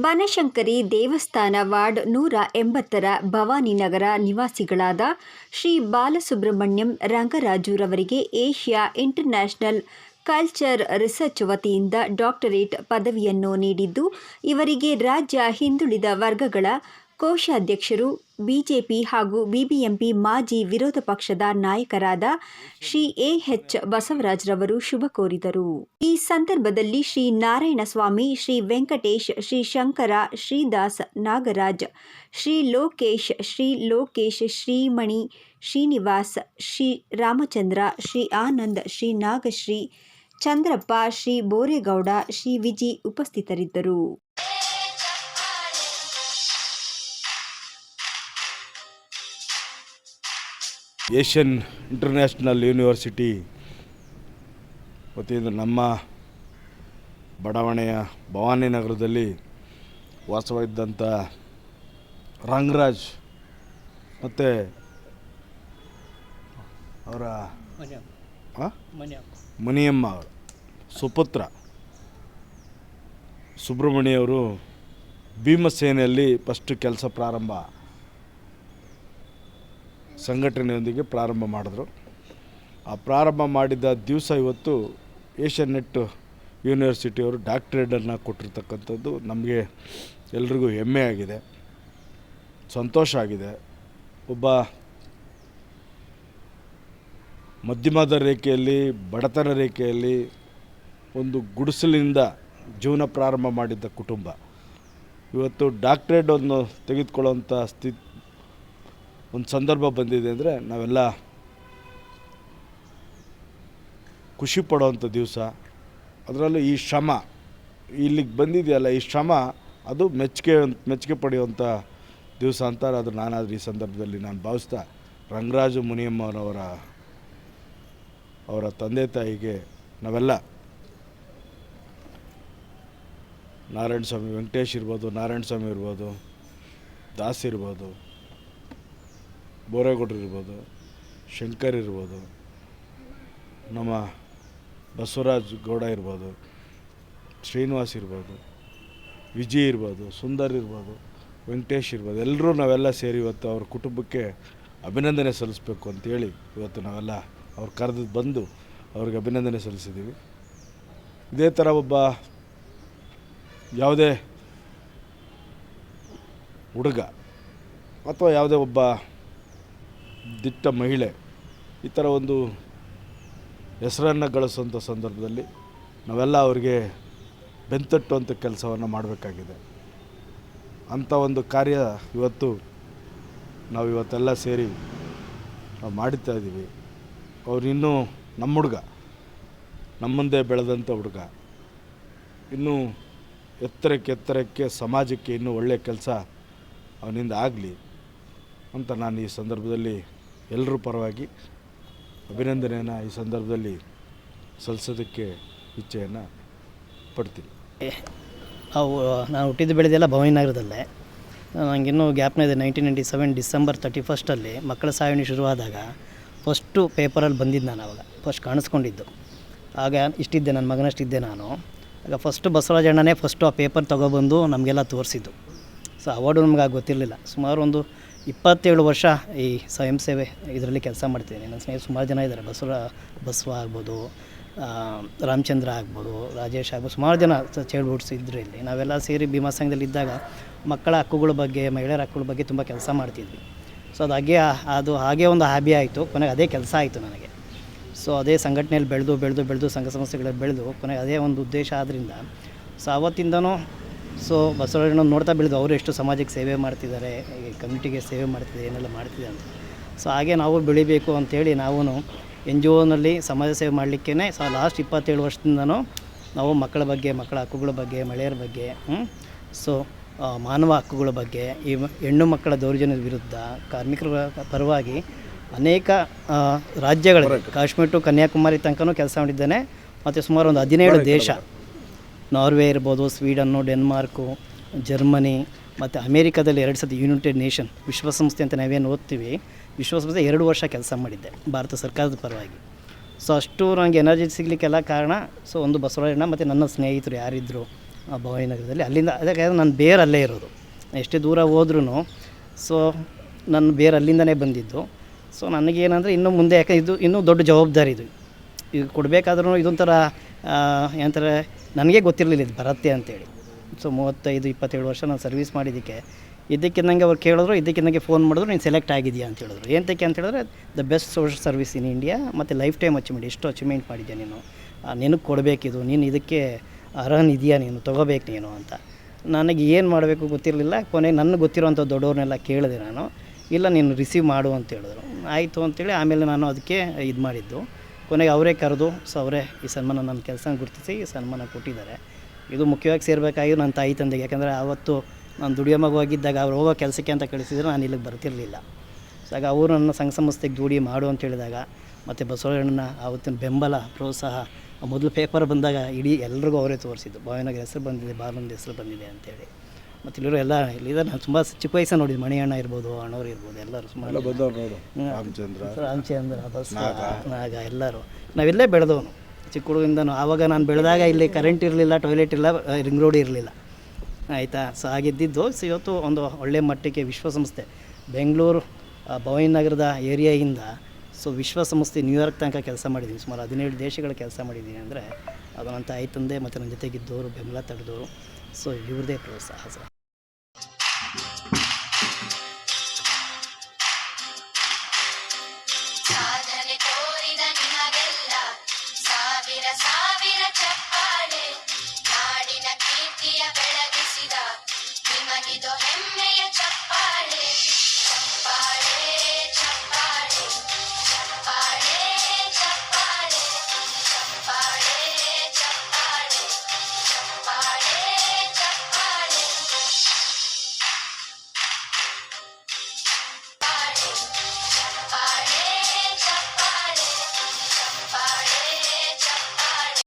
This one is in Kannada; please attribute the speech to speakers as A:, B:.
A: ಬನಶಂಕರಿ ದೇವಸ್ಥಾನ ವಾರ್ಡ್ ನೂರ ಎಂಬತ್ತರ ಭವಾನಿನಗರ ನಿವಾಸಿಗಳಾದ ಶ್ರೀ ಬಾಲಸುಬ್ರಹ್ಮಣ್ಯಂ ರಂಗರಾಜುರವರಿಗೆ ಏಷ್ಯಾ ಇಂಟರ್ನ್ಯಾಷನಲ್ ಕಲ್ಚರ್ ರಿಸರ್ಚ್ ವತಿಯಿಂದ ಡಾಕ್ಟರೇಟ್ ಪದವಿಯನ್ನು ನೀಡಿದ್ದು, ಇವರಿಗೆ ರಾಜ್ಯ ಹಿಂದುಳಿದ ವರ್ಗಗಳ ಕೋಶಾಧ್ಯಕ್ಷರು ಬಿಜೆಪಿ ಹಾಗೂ ಬಿಬಿಎಂಪಿ ಮಾಜಿ ವಿರೋಧ ಪಕ್ಷದ ನಾಯಕರಾದ ಶ್ರೀ ಎ ಎಚ್ ಬಸವರಾಜ್ರವರು ಶುಭ ಕೋರಿದರು. ಈ ಸಂದರ್ಭದಲ್ಲಿ ಶ್ರೀ ನಾರಾಯಣಸ್ವಾಮಿ, ಶ್ರೀ ವೆಂಕಟೇಶ್, ಶ್ರೀ ಶಂಕರ, ಶ್ರೀದಾಸ್, ನಾಗರಾಜ್, ಶ್ರೀ ಲೋಕೇಶ್ ಶ್ರೀ ಲೋಕೇಶ್, ಶ್ರೀಮಣಿ ಶ್ರೀನಿವಾಸ್, ಶ್ರೀ ರಾಮಚಂದ್ರ, ಶ್ರೀ ಆನಂದ್, ಶ್ರೀ ನಾಗಶ್ರೀ, ಚಂದ್ರಪ್ಪ, ಶ್ರೀ ಬೋರೇಗೌಡ, ಶ್ರೀ ವಿಜಿ ಉಪಸ್ಥಿತರಿದ್ದರು.
B: ಏಷ್ಯನ್ ಇಂಟರ್ನ್ಯಾಷನಲ್ ಯೂನಿವರ್ಸಿಟಿ ವತಿಯಿಂದ ನಮ್ಮ ಬಡಾವಣೆಯ ಭವಾನಿ ನಗರದಲ್ಲಿ ವಾಸವಾಗಿದ್ದಂಥ ರಂಗರಾಜ್ ಮತ್ತು ಅವರ ಮನಿಯಮ್ಮ ಮುನಿಯಮ್ಮ ಅವರು ಸುಪುತ್ರ ಸುಬ್ರಹ್ಮಣಿಯವರು ಭೀಮಸೇನೆಯಲ್ಲಿ ಫಸ್ಟ್ ಕೆಲಸ ಪ್ರಾರಂಭ. ಸಂಘಟನೆಯೊಂದಿಗೆ ಪ್ರಾರಂಭ ಮಾಡಿದ್ರು. ಆ ಪ್ರಾರಂಭ ಮಾಡಿದ ದಿವಸ ಇವತ್ತು ಏಷ್ಯನ್ ನೆಟ್ ಯೂನಿವರ್ಸಿಟಿಯವರು ಡಾಕ್ಟ್ರೇಟನ್ನು ಕೊಟ್ಟಿರ್ತಕ್ಕಂಥದ್ದು ನಮಗೆ ಎಲ್ರಿಗೂ ಹೆಮ್ಮೆ ಆಗಿದೆ. ಸಂತೋಷ ಆಗಿದೆ. ಒಬ್ಬ ಮಧ್ಯಮದ ರೇಖೆಯಲ್ಲಿ, ಬಡತನ ರೇಖೆಯಲ್ಲಿ ಒಂದು ಗುಡಿಸಲಿನಿಂದ ಜೀವನ ಪ್ರಾರಂಭ ಮಾಡಿದ್ದ ಕುಟುಂಬ. ಇವತ್ತು ಡಾಕ್ಟ್ರೇಟನ್ನು ತೆಗೆದುಕೊಳ್ಳುವಂಥ ಸ್ಥಿತಿ ಒಂದು ಸಂದರ್ಭ ಬಂದಿದೆ ಅಂದರೆ ನಾವೆಲ್ಲ ಖುಷಿ ಪಡೋವಂಥ ದಿವಸ. ಅದರಲ್ಲೂ ಈ ಶ್ರಮ, ಇಲ್ಲಿಗೆ ಬಂದಿದೆಯಲ್ಲ, ಈ ಶ್ರಮ, ಅದು ಮೆಚ್ಚುಗೆ ಮೆಚ್ಚುಗೆ ಪಡೆಯುವಂಥ ದಿವಸ ಅಂತ ಅದು ನಾನಾದರೂ ಈ ಸಂದರ್ಭದಲ್ಲಿ ನಾನು ಭಾವಿಸ್ತಾ, ರಂಗರಾಜು ಮುನಿಯಮ್ಮನವರ, ಅವರ ತಂದೆ ತಾಯಿಗೆ ನಾವೆಲ್ಲ ನಾರಾಯಣ ಸ್ವಾಮಿ ವೆಂಕಟೇಶ್ ಇರ್ಬೋದು ನಾರಾಯಣ ಸ್ವಾಮಿ ಇರ್ಬೋದು, ದಾಸ್ ಇರ್ಬೋದು ಬೋರೇಗೌಡರು ಇರ್ಬೋದು, ಶಂಕರ್ ಇರ್ಬೋದು, ನಮ್ಮ ಬಸವರಾಜ್ ಗೌಡ ಇರ್ಬೋದು, ಶ್ರೀನಿವಾಸ್ ಇರ್ಬೋದು ವಿಜಯ್ ಇರ್ಬೋದು, ಸುಂದರ್ ಇರ್ಬೋದು, ವೆಂಕಟೇಶ್ ಇರ್ಬೋದು, ಎಲ್ಲರೂ ನಾವೆಲ್ಲ ಸೇರಿ ಇವತ್ತು ಅವ್ರ ಕುಟುಂಬಕ್ಕೆ ಅಭಿನಂದನೆ ಸಲ್ಲಿಸಬೇಕು ಅಂತೇಳಿ ಇವತ್ತು ನಾವೆಲ್ಲ ಅವ್ರು ಕರೆದು ಬಂದು ಅವ್ರಿಗೆ ಅಭಿನಂದನೆ ಸಲ್ಲಿಸಿದ್ದೀವಿ. ಇದೇ ಥರ ಒಬ್ಬ ಯಾವುದೇ ಹುಡುಗ ಅಥವಾ ಯಾವುದೇ ಒಬ್ಬ ದಿಟ್ಟ ಮಹಿಳೆ ಈ ಥರ ಒಂದು ಹೆಸರನ್ನು ಗಳಿಸುವಂಥ ಸಂದರ್ಭದಲ್ಲಿ ನಾವೆಲ್ಲ ಅವರಿಗೆ ಬೆಂತಟ್ಟುವಂಥ ಕೆಲಸವನ್ನು ಮಾಡಬೇಕಾಗಿದೆ. ಅಂಥ ಒಂದು ಕಾರ್ಯ ಇವತ್ತು ನಾವು ಇವತ್ತೆಲ್ಲ ಸೇರಿ ನಾವು ಮಾಡುತ್ತಾ ಇದ್ದೀವಿ. ಅವ್ರು ಇನ್ನೂ ನಮ್ಮ ಹುಡುಗ ನಮ್ಮ ಮುಂದೆ ಬೆಳೆದಂಥ ಹುಡುಗ. ಇನ್ನೂ ಎತ್ತರಕ್ಕೆ ಎತ್ತರಕ್ಕೆ ಸಮಾಜಕ್ಕೆ ಇನ್ನೂ ಒಳ್ಳೆಯ ಕೆಲಸ ಅವನಿಂದ ಆಗಲಿ ಅಂತ ನಾನು ಈ ಸಂದರ್ಭದಲ್ಲಿ ಎಲ್ಲರ ಪರವಾಗಿ ಅಭಿನಂದನೆಯನ್ನು ಈ ಸಂದರ್ಭದಲ್ಲಿ ಸಲ್ಲಿಸೋದಕ್ಕೆ ಇಚ್ಛೆಯನ್ನು ಪಡ್ತೀನಿ.
C: ನಾವು ನಾನು ಹುಟ್ಟಿದ್ದು ಬೆಳೆದೆಲ್ಲ ಭವಾನಿನಗರದಲ್ಲೇ ನನಗಿನ್ನೂ ಗ್ಯಾಪ್ನ ಇದೆ nineteen ninety seven December thirty ಫಸ್ಟಲ್ಲಿ ಮಕ್ಕಳ ಸಾವಣಿ ಶುರುವಾದಾಗ ಫಸ್ಟು ಪೇಪರಲ್ಲಿ ಬಂದಿದ್ದು ನಾನು ಅವಾಗ ಫಸ್ಟ್ ಕಾಣಿಸ್ಕೊಂಡಿದ್ದು. ಆಗ ಇಷ್ಟಿದ್ದೆ, ನನ್ನ ಮಗನಷ್ಟಿದ್ದೆ ನಾನು. ಆಗ ಫಸ್ಟು ಬಸವರಾಜಣ್ಣನೇ ಫಸ್ಟು ಆ ಪೇಪರ್ ತೊಗೊಬಂದು ನಮಗೆಲ್ಲ ತೋರಿಸಿದ್ದು. ಸೊ ಅವಾರ್ಡು ನಮ್ಗೆ ಆಗ ಗೊತ್ತಿರಲಿಲ್ಲ. ಸುಮಾರು ಒಂದು ಇಪ್ಪತ್ತೇಳು ವರ್ಷ ಈ ಸ್ವಯಂ ಸೇವೆ ಇದರಲ್ಲಿ ಕೆಲಸ ಮಾಡ್ತಿದ್ದೀನಿ. ನನ್ನ ಸ್ನೇಹಿತ ಸುಮಾರು ಜನ ಇದ್ದಾರೆ. ಬಸವ ಬಸವ ಆಗ್ಬೋದು ರಾಮಚಂದ್ರ ಆಗ್ಬೋದು, ರಾಜೇಶ್ ಆಗ್ಬೋದು, ಸುಮಾರು ಜನ ಚೈಲ್ಡ್ ಹುಡ್ಸ್ ಇದ್ದರು ಇಲ್ಲಿ. ನಾವೆಲ್ಲ ಸೇರಿ ಭೀಮಾ ಸಂಘದಲ್ಲಿ ಇದ್ದಾಗ ಮಕ್ಕಳ ಹಕ್ಕುಗಳ ಬಗ್ಗೆ, ಮಹಿಳೆಯರ ಹಕ್ಕುಗಳ ಬಗ್ಗೆ ತುಂಬ ಕೆಲಸ ಮಾಡ್ತಿದ್ವಿ. ಸೊ ಅದು ಹಾಗೆ ಅದು ಹಾಗೆ ಒಂದು ಹಾಬಿ ಆಯಿತು. ಕೊನೆಗೆ ಅದೇ ಕೆಲಸ ಆಯಿತು ನನಗೆ. ಸೊ ಅದೇ ಸಂಘಟನೆಯಲ್ಲಿ ಬೆಳೆದು ಬೆಳೆದು ಬೆಳೆದು, ಸಂಘ ಸಂಸ್ಥೆಗಳಲ್ಲಿ ಬೆಳೆದು ಕೊನೆಗೆ ಅದೇ ಒಂದು ಉದ್ದೇಶ ಆದ್ದರಿಂದ ಸೊ ಆವತ್ತಿಂದನೂ ಸೊ ಬಸವರಾಜನ ನೋಡ್ತಾ ಬೆಳೆದು ಅವರು ಎಷ್ಟು ಸಮಾಜಕ್ಕೆ ಸೇವೆ ಮಾಡ್ತಿದ್ದಾರೆ ಈ ಕಮ್ಯುನಿಟಿಗೆ ಸೇವೆ ಮಾಡ್ತಿದ್ದಾರೆ ಏನೆಲ್ಲ ಮಾಡ್ತಿದ್ದಾರೆ ಅಂತ. ಸೊ ಹಾಗೆ ನಾವು ಬೆಳಿಬೇಕು ಅಂಥೇಳಿ ನಾವು ಎನ್ ಜಿ ಒನಲ್ಲಿ ಸಮಾಜ ಸೇವೆ ಮಾಡಲಿಕ್ಕೇ ಸೊ ಲಾಸ್ಟ್ ಇಪ್ಪತ್ತೇಳು ವರ್ಷದಿಂದನೂ ನಾವು ಮಕ್ಕಳ ಬಗ್ಗೆ ಮಕ್ಕಳ ಹಕ್ಕುಗಳ ಬಗ್ಗೆ ಮಹಿಳೆಯರ ಬಗ್ಗೆ ಸೊ ಮಾನವ ಹಕ್ಕುಗಳ ಬಗ್ಗೆ ಈ ಹೆಣ್ಣು ಮಕ್ಕಳ ದೌರ್ಜನ್ಯದ ವಿರುದ್ಧ ಕಾರ್ಮಿಕರ ಪರವಾಗಿ ಅನೇಕ ರಾಜ್ಯಗಳಲ್ಲಿ ಕಾಶ್ಮೀರ ಟು ಕನ್ಯಾಕುಮಾರಿ ತನಕನೂ ಕೆಲಸ ಮಾಡಿದ್ದೇನೆ. ಮತ್ತು ಸುಮಾರು ಒಂದು ಹದಿನೇಳು ದೇಶ ನಾರ್ವೆ ಇರ್ಬೋದು, ಸ್ವೀಡನ್ನು, ಡೆನ್ಮಾರ್ಕು, ಜರ್ಮನಿ ಮತ್ತು ಅಮೇರಿಕಾದಲ್ಲಿ ಎರಡು ಸತಿ ಯುನೈಟೆಡ್ ನೇಷನ್ ವಿಶ್ವಸಂಸ್ಥೆ ಅಂತ ನಾವೇನು ಓದ್ತೀವಿ, ವಿಶ್ವಸಂಸ್ಥೆ ಎರಡು ವರ್ಷ ಕೆಲಸ ಮಾಡಿದ್ದೆ ಭಾರತ ಸರ್ಕಾರದ ಪರವಾಗಿ. ಸೊ ಅಷ್ಟು ನನಗೆ ಎನರ್ಜಿ ಸಿಗಲಿಕ್ಕೆಲ್ಲ ಕಾರಣ ಸೊ ಒಂದು ಬಸವರಾಜಣ್ಣ ಮತ್ತು ನನ್ನ ಸ್ನೇಹಿತರು ಯಾರಿದ್ದರು ಭವಾನಿನಗರದಲ್ಲಿ. ಅಲ್ಲಿಂದ ಅದಕ್ಕೆ ನನ್ನ ಬೇರೆ ಅಲ್ಲೇ ಇರೋದು, ಎಷ್ಟೇ ದೂರ ಹೋದ್ರೂ ಸೊ ನನ್ನ ಬೇರೆ ಅಲ್ಲಿಂದನೇ ಬಂದಿದ್ದು. ಸೊ ನನಗೇನಂದರೆ ಇನ್ನು ಮುಂದೆ ಯಾಕೆ ಇದು ಇನ್ನೂ ದೊಡ್ಡ ಜವಾಬ್ದಾರಿ ಇದು. ಈಗ ಕೊಡಬೇಕಾದ್ರೂ ಇದೊಂಥರ ಏನಂತಾರೆ ನನಗೆ ಗೊತ್ತಿರಲಿಲ್ಲ ಇದು ಬರುತ್ತೆ ಅಂತೇಳಿ. ಸೊ ಮೂವತ್ತೈದು, ಇಪ್ಪತ್ತೇಳು ವರ್ಷ ನಾನು ಸರ್ವಿಸ್ ಮಾಡಿದ್ದಕ್ಕೆ ಇದಕ್ಕಿಂದಂಗೆ ಅವ್ರು ಕೇಳಿದ್ರು ಇದಕ್ಕಿಂದಂಗೆ ಫೋನ್ ಮಾಡಿದ್ರು, ನೀನು ಸೆಲೆಕ್ಟ್ ಆಗಿದೆಯಾ ಅಂತ ಹೇಳಿದ್ರು. ಏನಕ್ಕೆ ಅಂತ ಹೇಳಿದ್ರೆ the best social service in India ಮತ್ತು ಲೈಫ್ ಟೈಮ್ ಅಚೀವ್ಮೆಂಟ್ ಎಷ್ಟು ಅಚೀವ್ಮೆಂಟ್ ಮಾಡಿದ್ಯಾ ನೀನು? ನಿನಗೆ ಕೊಡಬೇಕಿದು, ನೀನು ಇದಕ್ಕೆ ಅರ್ಹನಿದೆಯಾ ನೀನು? ತೊಗೋಬೇಕು ನೀನು? ಅಂತ. ನನಗೆ ಏನು ಮಾಡಬೇಕು ಗೊತ್ತಿರಲಿಲ್ಲ. ಕೊನೆಗೆ ನನಗೆ ಗೊತ್ತಿರೋಂಥ ದೊಡ್ಡವ್ರನ್ನೆಲ್ಲ ಕೇಳಿದೆ ನಾನು. ಇಲ್ಲ, ನೀನು ರಿಸೀವ್ ಮಾಡು ಅಂತ ಹೇಳಿದ್ರು. ಆಯಿತು ಅಂತೇಳಿ ಆಮೇಲೆ ನಾನು ಅದಕ್ಕೆ ಇದು ಮಾಡಿದ್ದು. ಕೊನೆಗೆ ಅವರೇ ಕರೆದು, ಸೊ ಅವರೇ, ಈ ಸನ್ಮಾನ ನನ್ನ ಕೆಲಸ ಗುರುತಿಸಿ, ಈ ಸನ್ಮಾನ ಕೊಟ್ಟಿದ್ದಾರೆ. ಇದು ಮುಖ್ಯವಾಗಿ ಸೇರಬೇಕಾಗಿ ನನ್ನ ತಾಯಿ ತಂದೆಗೆ. ಯಾಕಂದರೆ ಆವತ್ತು ನಾನು ದುಡಿಯೋ ಮಗುವಾಗಿದ್ದಾಗ ಅವ್ರು ಹೋಗೋ ಕೆಲಸಕ್ಕೆ ಅಂತ ಕಳಿಸಿದ್ರೆ, ನಾನು ಇಲ್ಲಿಗೆ ಬರ್ತಿರಲಿಲ್ಲ. ಸೊ ಆಗ ಅವರು ನನ್ನ ಸಂಘ ಸಂಸ್ಥೆಗೆ ದೂಡಿ ಮಾಡು ಅಂತ ಹೇಳಿದಾಗ, ಮತ್ತು ಬಸವಣ್ಣನ ಆವತ್ತಿನ ಬೆಂಬಲ, ಪ್ರೋತ್ಸಾಹ ಮೊದಲು ಪೇಪರ್ ಬಂದಾಗ ಇಡೀ ಎಲ್ರಿಗೂ ಅವರೇ ತೋರಿಸಿದ್ದು. ಭಾವನಗರ ಹೆಸರು ಬಂದಿದೆ ಬಾಲಂದ ಹೆಸರು ಬಂದಿದೆ ಅಂತೇಳಿ ಮತ್ತು ಇಲ್ಲಿರೋ ಎಲ್ಲ ಇಲ್ಲಿದ್ದಾರೆ ನಾನು ತುಂಬ ಚಿಕ್ಕ ವಯಸ್ಸು ನೋಡಿದ್ದು. ಮಣಿಯಣ್ಣ ಇರ್ಬೋದು ಅಣ್ಣವ್ರು ಇರ್ಬೋದು ಎಲ್ಲರೂ ಸುಮಾರು
B: ರಾಮಚಂದ್ರ.
C: ರಾಮಚಂದ್ರ ನಾಗ. ಎಲ್ಲರೂ. ನಾವೆಲ್ಲೇ ಬೆಳೆದವನು. ಚಿಕ್ಕ ಹುಡುಗಿಂದನು. ಆವಾಗ ನಾನು ಬೆಳೆದಾಗ ಇಲ್ಲಿ ಕರೆಂಟ್ ಇರಲಿಲ್ಲ ಟಾಯ್ಲೆಟ್ ಇಲ್ಲ ರಿಂಗ್ ರೋಡ್ ಇರಲಿಲ್ಲ. ಆಯಿತಾ? ಸೊ ಆಗಿದ್ದಿದ್ದು ಸೊ ಇವತ್ತು ಒಂದು ಒಳ್ಳೆಯ ಮಟ್ಟಕ್ಕೆ ವಿಶ್ವಸಂಸ್ಥೆ. ಬೆಂಗಳೂರು ಆ, ಭವಾನಿ ನಗರದ ಏರಿಯಾಯಿಂದ ಸೊ ವಿಶ್ವಸಂಸ್ಥೆ ನ್ಯೂಯಾರ್ಕ್ ತನಕ ಕೆಲಸ ಮಾಡಿದ್ದೀನಿ ಸುಮಾರು ಹದಿನೇಳು ದೇಶಗಳ ಕೆಲಸ ಮಾಡಿದ್ದೀನಿ ಅಂದರೆ ಅದು ನನ್ನ ತಾಯಿ ತಂದೆ ಮತ್ತು ನನ್ನ ಜೊತೆಗಿದ್ದವರು ಬೆಂಬಲ ತಡೆದವರು ಸೊ ಇವ್ರದೇ ಪ್ರೋತ್ಸಾಹ ಸರ್
D: ಬಂದ ನಿಮಗಿದು ಹೆಮ್ಮೆಯ ಚಪ್ಪಾಳೆ.